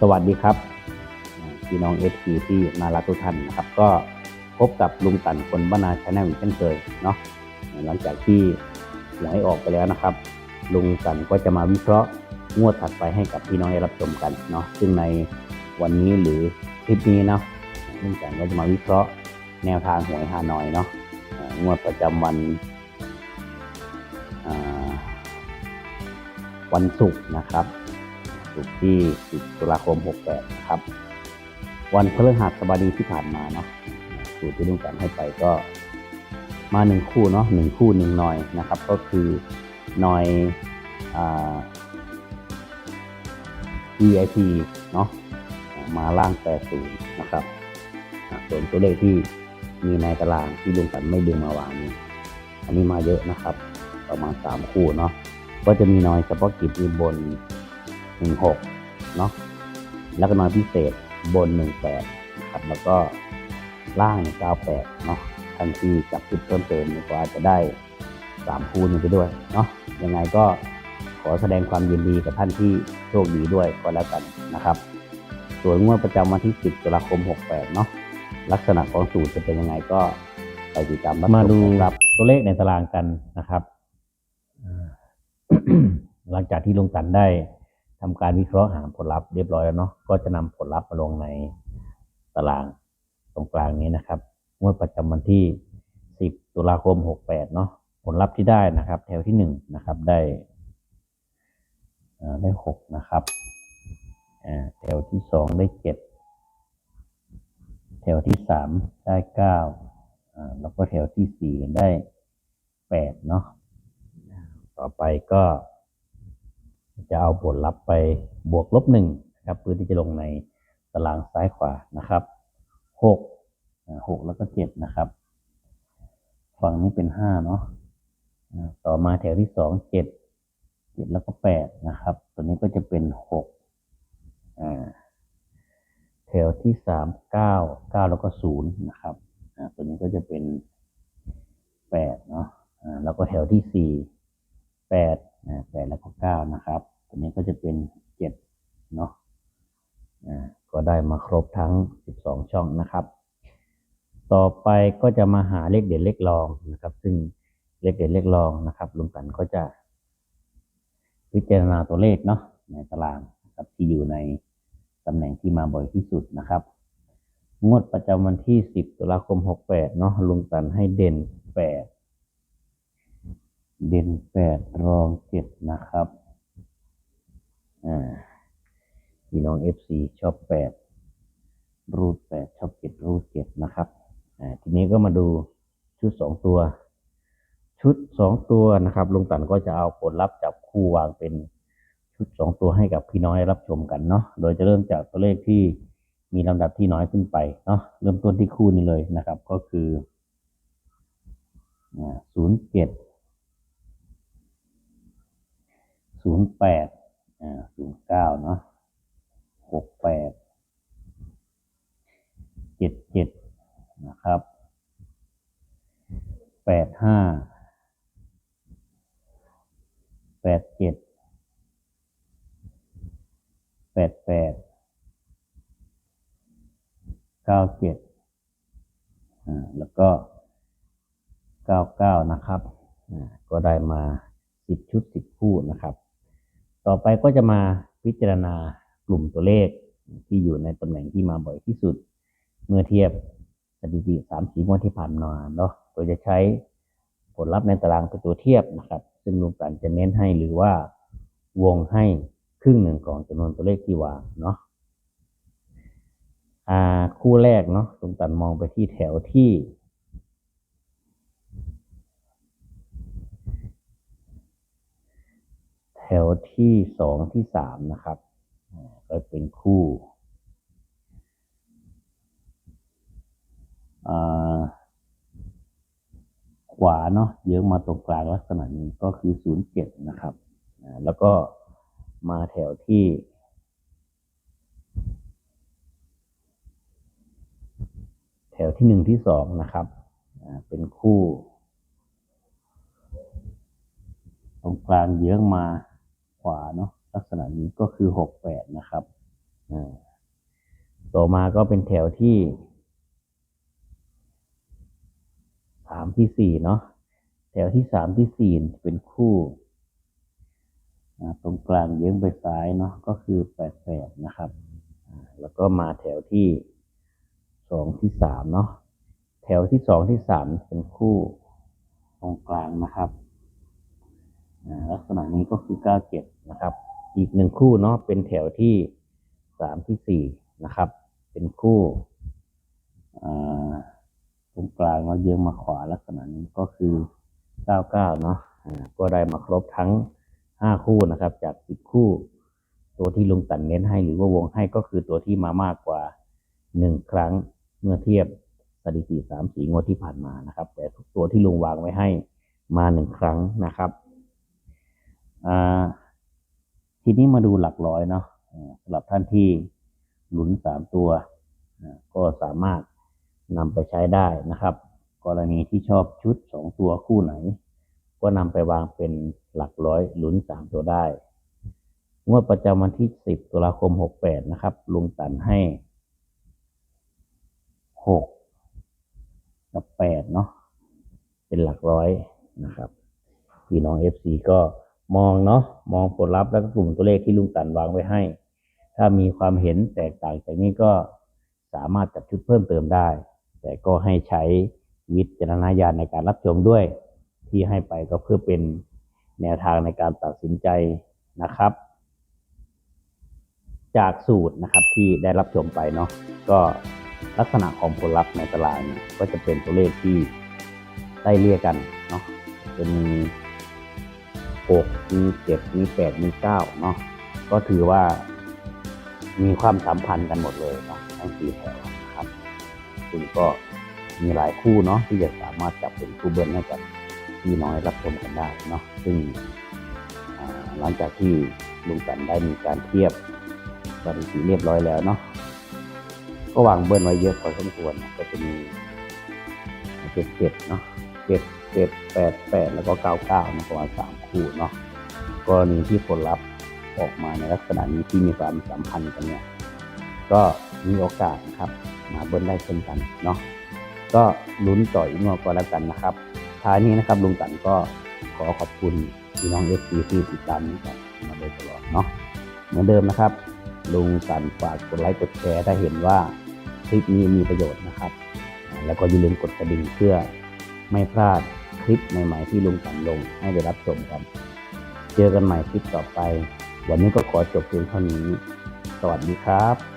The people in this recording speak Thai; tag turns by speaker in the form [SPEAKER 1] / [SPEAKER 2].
[SPEAKER 1] สวัสดีครับพี่น้องเอฟซีที่มารักทุกท่านนะครับ ก็พบกับลุงตันคนบ้านาชาแนลอีกเช่นเคยเนาะหลังจากที่หวยออกไปแล้วนะครับ ลุงตันก็จะมาวิเคราะห์งวดถัดไปให้กับพี่น้องได้รับชมกันเนาะซึ่งในวันนี้หรือคลิปนี้เนาะลุงตันก็จะมาวิเคราะห์แนวทางหวยฮานอยเนาะงวดประจำวันวันศุกร์นะครับ ศุกร์ที่ 10 ตุลาคม 68 นะครับ วันพฤหัสบดีที่ผ่านมาเนาะสูตรที่ลุงกันให้ไปก็มาหนึ่งคู่เนาะหนึ่งคู่หนึ่งหน่อยนะครับ ก็คือหน่อยอ่า VIP เนาะมาล่าง 80 นะครับส่วนตัวเลขที่มีในตารางที่ลุงกันไม่ดึงมาวางนี้อันนี้มาเยอะนะครับ ประมาณ 3 คู่เนาะก็จะมีหน่อยเฉพาะกิจมีบน หนึ่งหกเนาะแล้วก็นอนพิเศษบนหนึ่งแปดนะครับแล้วก็ล่างเก้าแปดเนาะทันทีจับจุดเพิ่มเติมเนี่ยก็อาจจะได้สามคูณไปด้วยเนาะยังไงก็ขอแสดงความยินดีกับท่านที่โชคดีด้วยก็แล้วกันนะครับส่วนงวดประจำวันที่ 10ตุลาคม 68 เนาะลักษณะของสูตรจะเป็นยังไงก็ไปติดตามรับช
[SPEAKER 2] มาดู
[SPEAKER 1] ครับ
[SPEAKER 2] ตัวเลขในตารางกันนะครับอ่าหลังจากที่ลุงตันได้ ทำการวิเคราะห์หาผลลัพธ์เรียบร้อยแล้วเนาะก็จะนำผลลัพธ์มาลงในตารางตรงกลางนี้นะครับงวดประจำวันที่ 10 ตุลาคม 68 เนาะผลลัพธ์ที่ได้นะครับ แถวที่1นะครับได้ได้ 6 นะครับอ่าแถวที่ 2 ได้ 7 แถวที่ 3 ได้9อ่าแล้วก็แถวที่ 4 ได้ 8 เนาะต่อไปก็ จะเอาผลลัพธ์ไปบวกลบหนึ่งนะครับเพื่อที่จะลงในตารางซ้ายขวานะครับหกหกแล้วก็เจ็ดนะครับฝั่งนี้เป็นห้าเนาะต่อมาแถวที่สองเจ็ดเจ็ดแล้วก็แปดนะครับ ตัวนี้ก็จะเป็นหกแถวที่สามเก้าเก้าแล้วก็ศูนย์นะครับตัวนี้ก็จะเป็นแปดเนาะแล้วก็แถวที่สี่แปด แปดแล้วก็เก้านะครับ ตัวนี้ก็จะเป็นเจ็ดเนาะอ่าก็ได้มาครบทั้งสิบสองช่องนะครับ ต่อไปก็จะมาหาเลขเด่นเลขรองนะครับ ซึ่งเลขเด่นเลขรองนะครับลุงกันก็จะ พิจารณาตัวเลขเนาะในตารางนะครับที่อยู่ในตำแหน่งที่มาบ่อยที่สุดนะครับ งวดประจำวันที่ 10 ตุลาคม 68 เนาะลุงตันให้เด่น 8 เด่น8รอง7นะครับ อ่าพี่น้อง FC ชอบ8รูดชอบ7รูดนะครับ อ่า ทีนี้ก็มาดูชุด2ตัว ชุด2ตัวนะครับลุงตันก็จะเอาผลลัพธ์จับคู่วางเป็นชุด2ตัวให้กับพี่น้องได้รับชมกันเนาะ โดยจะเริ่มจากตัวเลขที่มีลำดับที่น้อยขึ้นไปเนาะ เริ่มต้นที่คู่นี้เลยนะครับ ก็คือศูนย์เจ็ด ศูนย์แปดอ่าศูนย์เก้าเนาะหกแปดเจ็ดเจ็ดนะครับแปดห้าแปดเจ็ดแปดแปดเก้าเจ็ดอ่าแล้วก็เก้าเก้านะครับอ่าก็ได้มาสิบชุดสิบคู่นะครับ ต่อไปก็จะมาพิจารณากลุ่มตัวเลขที่อยู่ในตำแหน่งที่มาบ่อยที่สุด เมื่อเทียบสถิติสามสีงวดที่ผ่านมาเนาะโดยจะใช้ผลลัพธ์ในตารางเป็นตัวเทียบนะครับ ซึ่งลุงตันจะเน้นให้หรือว่าวงให้ครึ่งหนึ่งของจำนวนตัวเลขที่วางเนาะอ่าคู่แรกเนาะลุงตันมองไปที่แถวที่ แถวที่สองที่สามนะครับก็เป็นคู่ขวาเนาะเยอะมาตรงกลางลักษณะนี้ก็คือศูนย์เจ็ดนะครับแล้วก็มาแถวที่แถวที่หนึ่งที่สองนะครับเป็นคู่ ตรงกลางเยื้องมาาเนาะลักษณะนี้ก็คือหกแปดนะครับต่อมาก็เป็นแถวที่สามที่สี่เนาะแถวที่สามที่สี่เป็นคู่ตรงกลางเยื้องไปซ้ายเนาะก็คือแปดแปดนะครับแล้วก็มาแถวที่สองที่สามเนาะแถวที่สองที่สามเป็นคู่ตรงกลางนะครับ ลักษณะนี้ก็คือ 97 นะครับ อีกหนึ่งคู่เนาะเป็นแถวที่ 3 ที่ 4 นะครับ เป็นคู่ตรงกลางเราเยื้องมาขวาลักษณะนี้ก็คือ 99 เนาะก็ได้มาครบทั้ง 5 คู่นะครับ จาก 10 คู่ ตัวที่ลุงตันเน้นให้หรือว่าวงให้ก็คือตัวที่มามากกว่า 1 ครั้งเมื่อเทียบสถิติ3 4งวดที่ผ่านมานะครับ แต่ทุกตัวที่ลุงวางไว้ให้มา 1 ครั้งนะครับ ทีนี้มาดูหลักร้อยเนาะสำหรับท่านที่หลุนสามตัวก็สามารถนำไปใช้ได้นะครับ กรณีที่ชอบชุดสองตัวคู่ไหน ก็นำไปวางเป็นหลักร้อยหลุนสามตัวได้ งวดประจำวันที่สิบตุลาคมหกแปดนะครับ ลุงตันให้หกกับแปดเนาะเป็นหลักร้อยนะครับพี่น้อง FC ก็ มองเนาะมองผลลัพธ์แล้วก็กลุ่มตัวเลขที่ลุงตันวางไว้ให้ ถ้ามีความเห็นแตกต่างจากนี้ก็สามารถจัดชุดเพิ่มเติมได้ แต่ก็ให้ใช้วิจารณญาณในการรับชมด้วย ที่ให้ไปก็เพื่อเป็นแนวทางในการตัดสินใจนะครับ จากสูตรนะครับที่ได้รับชมไปเนาะก็ลักษณะของผลลัพธ์ในตารางเนี่ยก็จะเป็นตัวเลขที่ได้เรียกกันเนาะจะมี หกมีเจ็ดมีแปดมีเก้าเนาะก็ถือว่ามีความสัมพันธ์กันหมดเลยเนาะทั้งสี่แถวนะครับซึ่งก็มีหลายคู่เนาะที่จะสามารถจับเป็นคู่เบิ้ลให้กับพี่น้อยรับชมกันได้เนาะซึ่งหลังจากที่ลุงกันได้มีการเทียบสถิติเรียบร้อยแล้วเนาะก็วางเบิ้ลไว้เยอะพอสมควรก็จะมีเจ็ดเจ็ดเนาะ เจ็ดเจ็ดแปดแปดแล้วก็เก้าเก้านะประมาณสามคู่เนาะกรณีที่ผลลัพธ์ออกมาในลักษณะนี้ที่มีความสัมพันธ์กันเนี่ยก็มีโอกาสนะครับ มาเบิ้ลได้เช่นกันเนาะก็ลุ้นต่ออีกงวดก็แล้วกันนะครับท้ายนี้นะครับลุงตันก็ขอขอบคุณพี่น้องเอฟซีที่ติดตามนี้กันมาโดยตลอดเนาะเหมือนเดิมนะครับ ลุงสันฝากกดไลค์กดแชร์ถ้าเห็นว่าคลิปนี้มีประโยชน์นะครับ แล้วก็อย่าลืมกดกระดิ่งเพื่อ ไม่พลาดคลิปใหม่ๆที่ลุงสันลงให้ได้รับชมกัน เจอกันใหม่คลิปต่อไป วันนี้ก็ขอจบเพียงเท่านี้ สวัสดีครับ